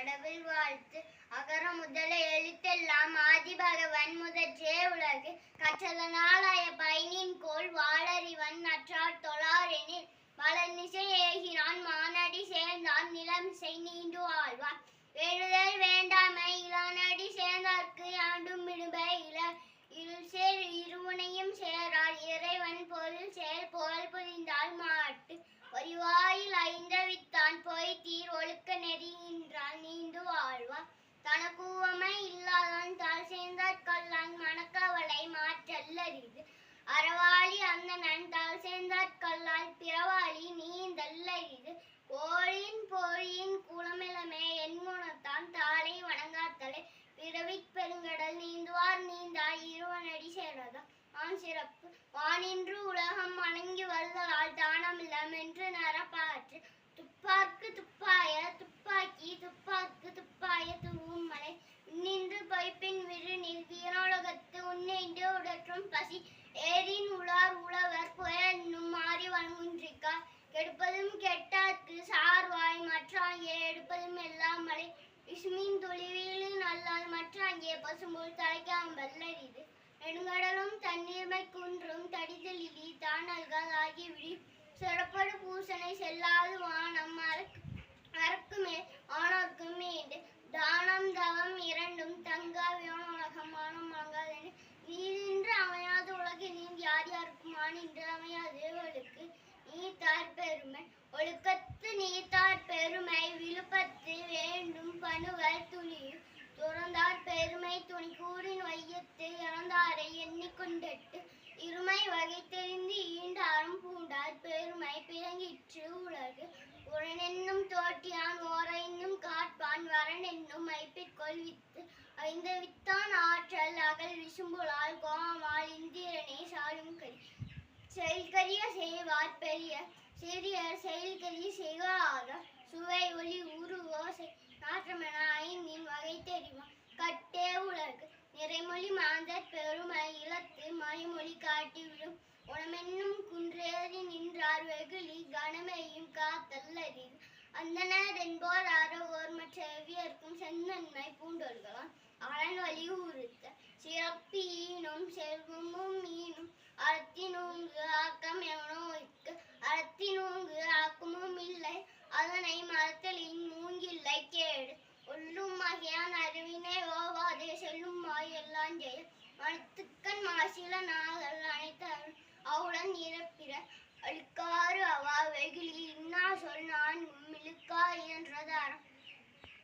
கடவுள் வாழ்த்து. அகர முதல எழுத்தெல்லாம் ஆதிபகவன் முதற்றே உலகு. கற்றதனாலாய பயனின் கோள் வா அறவாளி தால் தாழ் சேர்ந்தார் கல்லால் பிறவாளி கோழியின் போழியின் குளமெலமே என் குணத்தான் தாளை வணங்காத்தலை. பிறவிப் பெருங்கடல் நீந்துவார் நீந்தாய் இருவனடி சேரதா ஆண் சிறப்பு. வானின்று உலகம் வணங்கி வருதலால் தானமில்லம் என்று கற்றாங்கிய மற்றாங்கே தலைக்காம் வல்லரிது நெடுங்கடலும் தண்ணீர்மை குன்றும் தடிதலிலி தானல்கள் ஆகிவிடி சிறப்படு பூசனை செல்லாது வானம் மறக்கு ஆனோர்க்கும் மீண்டு. தானம் தவம் இரண்டும் தங்காவியான உலகம் மானம் வழங்காதென நீரின்று அமையாத உலகினில் யார் யாருக்கும் ஆனின்று அமையாது நீ தார் பெருமை கூறின் வையத்தை இறந்தாரை எண்ணிக்கொண்டிட்டு இருமை வகை தெரிந்து அறம் பூண்டார் பெருமை பிறங்கிற்று உலகு. உரனென்னும் தோட்டியான் ஓரைன்னும் காட்பான் வரனென்னும் மைப்பிற்கொள் வித்து. ஐந்த வித்தான் ஆற்றல் அகல் விசும்புலால் கோமால் இந்திரனே சாலும் கரி செயல்கரிய செய்வார் பெரிய சிறியர் செயல்கரிய செய்வாராக. சுவை ஒளி உருவோ நாற்றமென ஐந்தின் வகை தெரிவான் நிறைமொழி மாந்தர் பெருமை இலத்து மறைமொழி காட்டி விழும் உணமென்னும் குன்றேறி நின்றார் வெகுளி கனமையும் காத்தல்லரிது அந்தனர் என்போர் அறவோர் மற்ற எவ்வியர்க்கும் செந்தன்மை பூண்டோர்களாம். அரண் வழி உறுத்த சிறப்பீனும் செல்வமும் மீனும் அறத்தினூங்கு ஆக்கம் எவனோ இருக்கு அறத்தினூங்கு ஆக்கமும் இல்லை. அதனை மறத்த வெகுளி இன்னா சொன்னான்? மிளுக்கா என்றதாரம்